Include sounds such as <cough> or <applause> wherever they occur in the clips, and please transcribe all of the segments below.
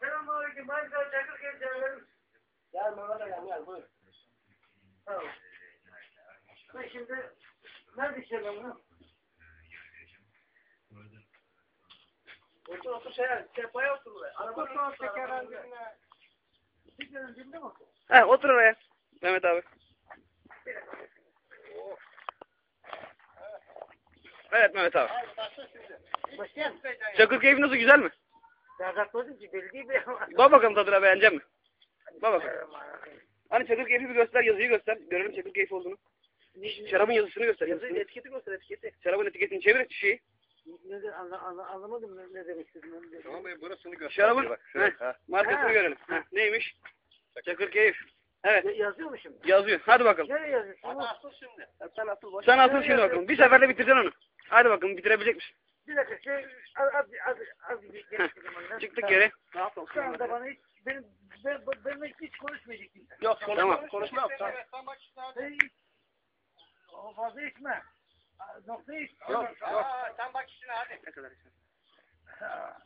Selamünaleyküm. Ben sana çakır geleceğim. Gel Mehmet Aga gel buyur. Tamam. Ben şimdi nerede içeceğim bunu? Otur otur şey sehpaya otur buraya. Araba Otur tekerden birine. Tekerden birine mi otur? He otur oraya. Mehmet abi. Evet Mehmet abi. Başlayalım. Çakır keyfi nasıl güzel mi? Berdatladım ki değil mi? <laughs> Bak bakalım tadına beğenecek mi? Bak bakalım. Hani çakır keyfi bir göster, yazıyı göster. Görelim çakır keyfi olduğunu. Şarabın yazısını göster. Yazı Yazısını. etiketi göster etiketi. Şarabın etiketini çevir şişeyi. Ne de anla, anla, anlamadım ne, ne demek istediğini. Tamam bey burasını göster. Şarabın Bak şöyle. Ha. markasını Ha. görelim. Heh, neymiş? Çakır keyif. Evet Ya- Yazıyor mu şimdi? yazıyor. Hadi bakalım. Nereye yazıyor? Hadi Tamam. asıl şimdi. Ya sen asıl boş. Sen asıl şimdi bakalım. Bir seferde bitireceksin onu. Hadi bakalım bitirebilecek misin? Bir dakika şey az az az az bir. Çıktık geri. Ne yapalım? Şu anda bana hiç benim ben, ben, benimle hiç konuşmayacak kimse. Yok konuşma. Tamam. Konuşma yok. Tamam. Sen hiç o fazla içme. Nokta iç. Yok. Sen bak işine hadi. Ne kadar ha.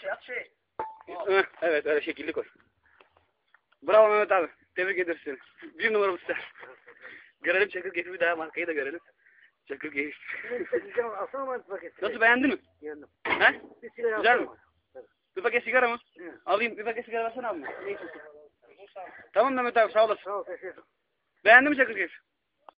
Şey at şey. Heh, evet öyle şekilli koy. Bravo Mehmet abi. Tebrik ederiz seni. Bir numaramız sen. Görelim Çakır keyfi bir daha markayı da görelim. Çakır alsana paket. Nasıl beğendin mi? Yandım. He? Bir sigara Güzel mi? bana. Bir paket sigara mı? Hı. Alayım bir paket sigara versene abi. Tamam Mehmet abi sağ olasın. Sağ ol teşekkür ederim. Beğendin mi Çakır keyif?